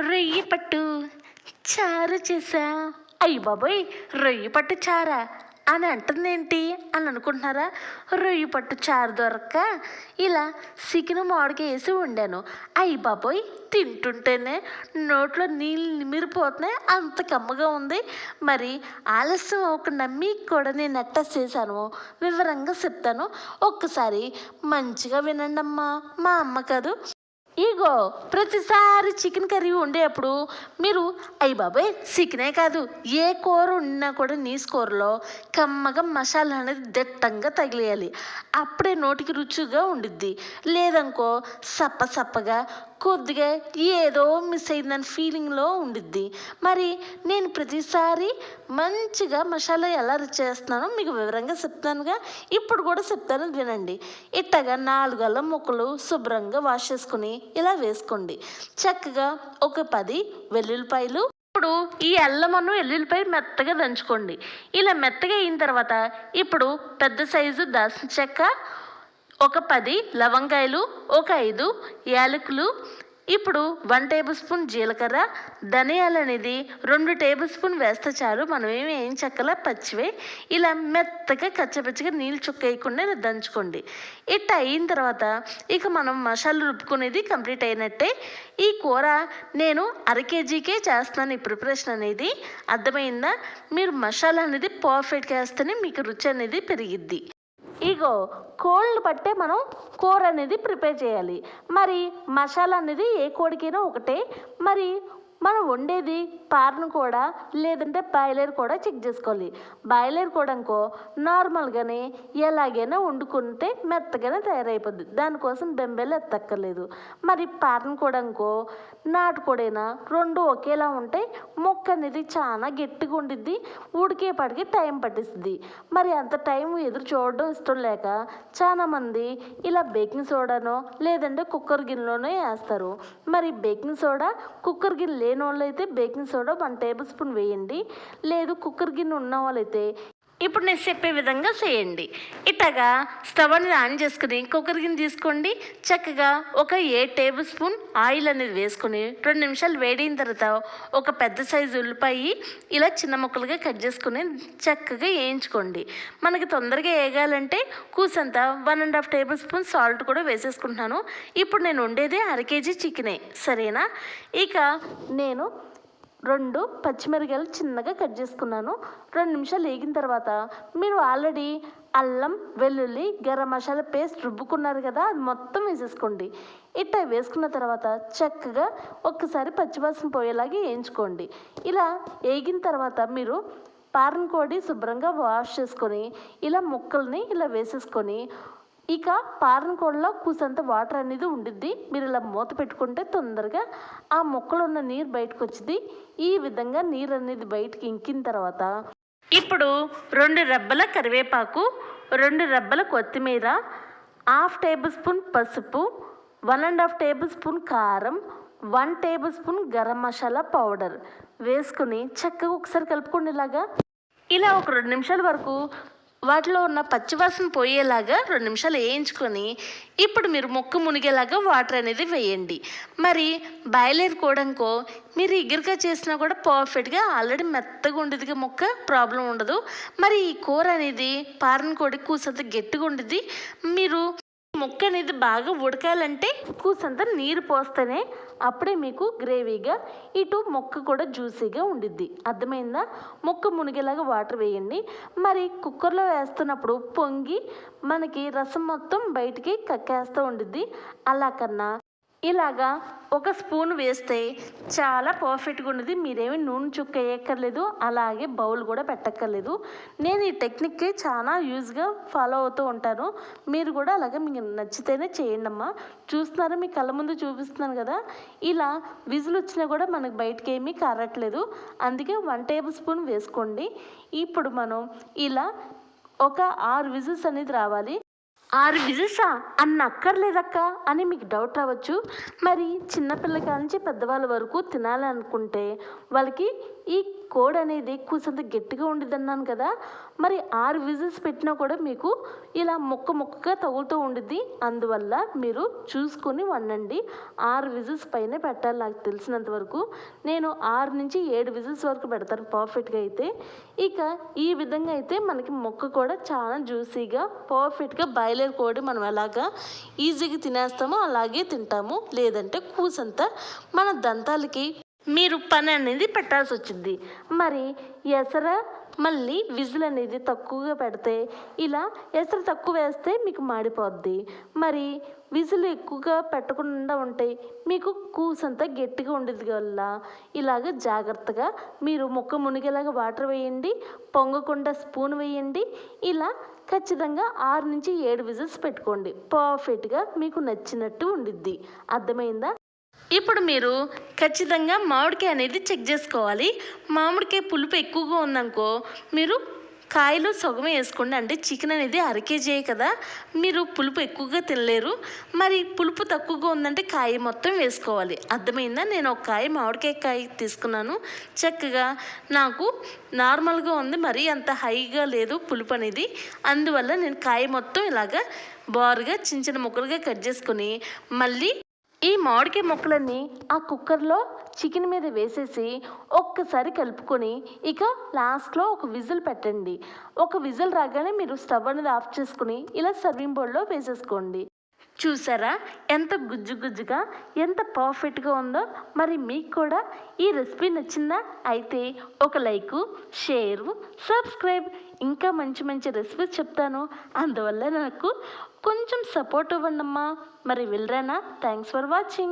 రొయ్యి పట్టు. చారు చేసా అయ్యి బాబోయ్ రొయ్యి పట్టు చారా? అని అంటుందేంటి? అని అనుకుంటున్నారా? రొయ్యి పట్టు చారు దొరక్క. ఇలా సికిన మామిడికాయ వేసి వండాను. అయ్యి బాబోయ్ తింటుంటేనే నోట్లో నీళ్ళు నిమిరిపోతున్నాయి. అంత కమ్మగా ఉంది. మరి ఆలస్యం అవ్వకుండా మీకు కూడా నేను ఎట్టా చేశాను? వివరంగా చెప్తాను. ఒక్కసారి మంచిగా వినండమ్మా. మా అమ్మ కాదు ఇగో ప్రతిసారి చికెన్ కర్రీ వండేటప్పుడు మీరు అయ్యి బాబాయ్ చికెనే కాదు ఏ కూర వండినా కూడా నీస్ కూరలో కమ్మగా మసాలా అనేది దట్టంగా తగిలేయాలి. అప్పుడే నోటికి రుచిగా ఉండిద్ది. లేదనుకో సప్ప సప్పగా కొద్దిగా ఏదో మిస్ అయిందని ఫీలింగ్లో ఉండిద్ది. మరి నేను ప్రతిసారి మంచిగా మసాలా ఎలా చేస్తున్నానో మీకు వివరంగా చెప్తానుగా. ఇప్పుడు కూడా చెప్తాను వినండి. ఇట్టగా నాలుగల్ల ముక్కలు శుభ్రంగా వాష్ చేసుకుని ఇలా వేసుకోండి. చక్కగా ఒక పది వెల్లుల్లిపాయలు. ఇప్పుడు ఈ అల్లమను వెల్లుల్లిపాయ మెత్తగా దంచుకోండి. ఇలా మెత్తగా అయిన తర్వాత ఇప్పుడు పెద్ద సైజు దాల్చిన చెక్క ఒక పది లవంగాయలు ఒక ఐదు యాలకులు. ఇప్పుడు వన్ టేబుల్ స్పూన్ జీలకర్ర. ధనియాలు అనేది రెండు టేబుల్ స్పూన్ వేస్తే చాలు. మనం ఏమి ఏం చక్కలా పచ్చివే. ఇలా మెత్తగా కచ్చపచ్చిగా నీళ్ళు చుక్క వేయకుండా ఇలా దంచుకోండి. ఇట్ట అయిన తర్వాత ఇక మనం మసాలా రుబ్బుకునేది కంప్లీట్ అయినట్టే. ఈ కూర నేను అర కేజీకే చేస్తున్నాను ఈ ప్రిపరేషన్ అనేది. అర్థమైందా? మీరు మసాలా అనేది పర్ఫెక్ట్గా వేస్తేనే మీకు రుచి అనేది పెరిగిద్ది. ఇగో కోళ్ళు బట్టే మనం కూర అనేది ప్రిపేర్ చేయాలి. మరి మసాలా అనేది ఏ కోడికైనా ఒకటే. మరి మనం వండేది పారను కూడా లేదంటే బాయిలర్ కూడా చెక్ చేసుకోవాలి. బాయిలర్ కూడా అనుకో నార్మల్గానే ఎలాగైనా వండుకుంటే మెత్తగానే తయారైపోద్ది. దానికోసం బెంబేలు ఎత్తక్కర్లేదు. మరి పారను కూడా అనుకో నాటుకోడైనా రెండు ఒకేలా ఉంటాయి మొక్క అనేది చాలా గట్టిగా ఉండిద్ది ఉడికేపాటికి టైం పట్టిస్తుంది. మరి అంత టైం ఎదురు చూడడం ఇష్టం లేక చాలామంది ఇలా బేకింగ్ సోడానో లేదంటే కుక్కర్ గిన్నెలోనో వేస్తారు మరి బేకింగ్ సోడా కుక్కర్ గిన్నె లేని వాళ్ళు అయితే baking soda one tablespoon వేయండి. లేదు కుక్కర్ గిన్నె ఉన్న వాళ్ళైతే ఇప్పుడు నేను చెప్పే విధంగా చేయండి. ఇట్టగా స్టవ్ అనేది ఆన్ చేసుకుని కుక్కర్ గిన్నె తీసుకోండి. చక్కగా ఒక ఏ టేబుల్ స్పూన్ ఆయిల్ అనేది వేసుకొని రెండు నిమిషాలు వేడిన తర్వాత ఒక పెద్ద సైజు ఉల్లిపాయ ఇలా చిన్న ముక్కలుగా కట్ చేసుకుని చక్కగా వేయించుకోండి. మనకి తొందరగా వేగాలంటే కూసంత one and half tablespoon salt కూడా వేసేసుకుంటున్నాను. ఇప్పుడు నేను వండేది అర కేజీ చికెనే. సరేనా? ఇక నేను రెండు పచ్చిమిరకాయలు చిన్నగా కట్ చేసుకున్నాను. రెండు నిమిషాలు వేగిన తర్వాత మీరు ఆల్రెడీ అల్లం వెల్లుల్లి గరం మసాలా పేస్ట్ రుబ్బుకున్నారు కదా అది మొత్తం వేసేసుకోండి. ఇట్లా వేసుకున్న తర్వాత చక్కగా ఒక్కసారి పచ్చివాసన పోయేలాగా వేయించుకోండి. ఇలా వేగిన తర్వాత మీరు పారన్ కోడి శుభ్రంగా వాష్ చేసుకొని ఇలా ముక్కల్ని ఇలా వేసేసుకొని ఇక పారన్ కోడిలో కూసంత వాటర్ అనేది ఉండిద్ది. మీరు ఇలా మూత పెట్టుకుంటే తొందరగా ఆ మొక్కలో ఉన్న నీరు బయటకు వచ్చింది ఈ విధంగా నీరు అనేది బయటకి ఇంకిన తర్వాత ఇప్పుడు రెండు రెబ్బల కరివేపాకు రెండు రెబ్బల కొత్తిమీర హాఫ్ టేబుల్ స్పూన్ పసుపు one and half tablespoon కారం one tablespoon garam masala powder వేసుకుని చక్కగా ఒకసారి కలుపుకోండి ఇలాగా. ఇలా ఒక రెండు నిమిషాల వరకు వాటిలో ఉన్న పచ్చివాసన పోయేలాగా రెండు నిమిషాలు వేయించుకొని ఇప్పుడు మీరు మొక్క మునిగేలాగా వాటర్ అనేది వేయండి. మరి బాయిలర్ కూడంకో మీరు ఎగురుగా చేసినా కూడా పర్ఫెక్ట్గా ఆల్రెడీ మెత్తగా ఉండేదిగా మొక్క ప్రాబ్లం ఉండదు. మరి ఈ కూర అనేది పారని కోడి కూసంత గట్టిగా ఉండేది మీరు ముక్క అనేది బాగా ఉడకాలంటే కూసంత నీరు పోస్తేనే అప్పుడే మీకు గ్రేవీగా ఇటు మొక్క కూడా జ్యూసీగా ఉండిద్ది. అర్థమైందా? మొక్క మునిగేలాగా వాటర్ వేయండి. మరి కుక్కర్లో వేస్తున్నప్పుడు పొంగి మనకి రసం మొత్తం బయటికి కక్కేస్తూ ఉండిద్ది. అలా కన్నా ఇలాగా ఒక స్పూన్ వేస్తే చాలా పర్ఫెక్ట్గా ఉన్నది. మీరేమి నూనె చుక్క వేయక్కర్లేదు అలాగే బౌల్ కూడా పెట్టక్కర్లేదు. నేను ఈ టెక్నిక్కి చాలా యూజ్గా ఫాలో అవుతూ ఉంటాను. మీరు కూడా అలాగే మీకు నచ్చితేనే చేయండి అమ్మా. చూస్తున్నారా? మీ కళ్ళ ముందు చూపిస్తున్నాను కదా? ఇలా విజిల్ వచ్చినా కూడా మనకు బయటకి ఏమీ కారట్లేదు. అందుకే వన్ టేబుల్ స్పూన్ వేసుకోండి. ఇప్పుడు మనం ఇలా ఒక ఆరు విజిల్స్ అనేది రావాలి. ఆరు విజిల్సా? అన్న అక్కర్లేదక్క అని మీకు డౌట్ రావచ్చు మరి చిన్నపిల్లకాల నుంచి పెద్దవాళ్ళ వరకు తినాలనుకుంటే వాళ్ళకి ఈ కోడ్ అనేది కూసంత గట్టిగా ఉండేది అన్నాను కదా మరి ఆరు విజిల్స్ పెట్టినా కూడా మీకు ఇలా ముక్క ముక్కగా తగులుతూ ఉండిద్ది. అందువల్ల మీరు చూసుకొని వండండి. ఆరు విజిల్స్ పైనే పెట్టాలి నాకు తెలిసినంత వరకు. నేను ఆరు నుంచి ఏడు విజిల్స్ వరకు పెడతాను పర్ఫెక్ట్గా అయితే. ఇక ఈ విధంగా అయితే మనకి మొక్క కూడా చాలా జ్యూసీగా పర్ఫెక్ట్గా బాయిలర్ కోడి మనం ఎలాగా ఈజీగా తినేస్తామో అలాగే తింటాము. లేదంటే కూసంతా మన దంతాలకి మీరు పని అనేది పెట్టాల్సి వచ్చింది. మరి ఎసర మళ్ళీ విజిల్ అనేది తక్కువగా పెడితే ఇలా ఎసరు తక్కువ వేస్తే మీకు మాడిపోద్ది. మరి విజిల్ ఎక్కువగా పెట్టకుండా ఉంటే మీకు కూసంతా గట్టిగా ఉండేది వల్ల ఇలాగ జాగ్రత్తగా మీరు ముక్క మునిగేలాగా వాటర్ వేయండి పొంగకుండా స్పూన్ వేయండి ఇలా ఖచ్చితంగా ఆరు నుంచి ఏడు విజిల్స్ పెట్టుకోండి. పర్ఫెక్ట్గా మీకు నచ్చినట్టు ఉండిద్ది. అర్థమైందా? ఇప్పుడు మీరు ఖచ్చితంగా మామిడికాయ అనేది చెక్ చేసుకోవాలి. మామిడికాయ పులుపు ఎక్కువగా ఉందనుకో మీరు కాయలు సగం వేసుకోండి. అంటే చికెన్ అనేది అర కదా మీరు పులుపు ఎక్కువగా తినలేరు. మరి పులుపు తక్కువగా ఉందంటే కాయ మొత్తం వేసుకోవాలి. అర్థమైందా? నేను ఒక కాయ మామిడికాయ కాయ తీసుకున్నాను. చక్కగా నాకు నార్మల్గా ఉంది మరి అంత హైగా లేదు పులుపు అనేది. అందువల్ల నేను కాయ మొత్తం ఇలాగా బారుగా చిన్న చిన్న ముక్కలుగా కట్ చేసుకొని మళ్ళీ ఈ మామిడికాయ ముక్కలన్నీ ఆ కుక్కర్లో చికెన్ మీద వేసేసి ఒక్కసారి కలుపుకొని ఇక లాస్ట్లో ఒక విజిల్ పెట్టండి. ఒక విజిల్ రాగానే మీరు స్టవ్ అనేది ఆఫ్ చేసుకుని ఇలా సర్వింగ్ బౌల్లో వేసేసుకోండి. చూసారా? ఎంత గుజ్జు గుజ్జుగా ఎంత పర్ఫెక్ట్గా ఉందో. మరి మీకు కూడా ఈ రెసిపీ నచ్చిందా? అయితే ఒక లైకు షేరు సబ్స్క్రైబ్ ఇంకా మంచి మంచి రెసిపీస్ చెప్తాను. అందువల్ల నాకు కొంచెం సపోర్ట్ ఇవ్వండమ్మా. మరి వెళ్ళరానా థ్యాంక్స్ ఫర్ వాచింగ్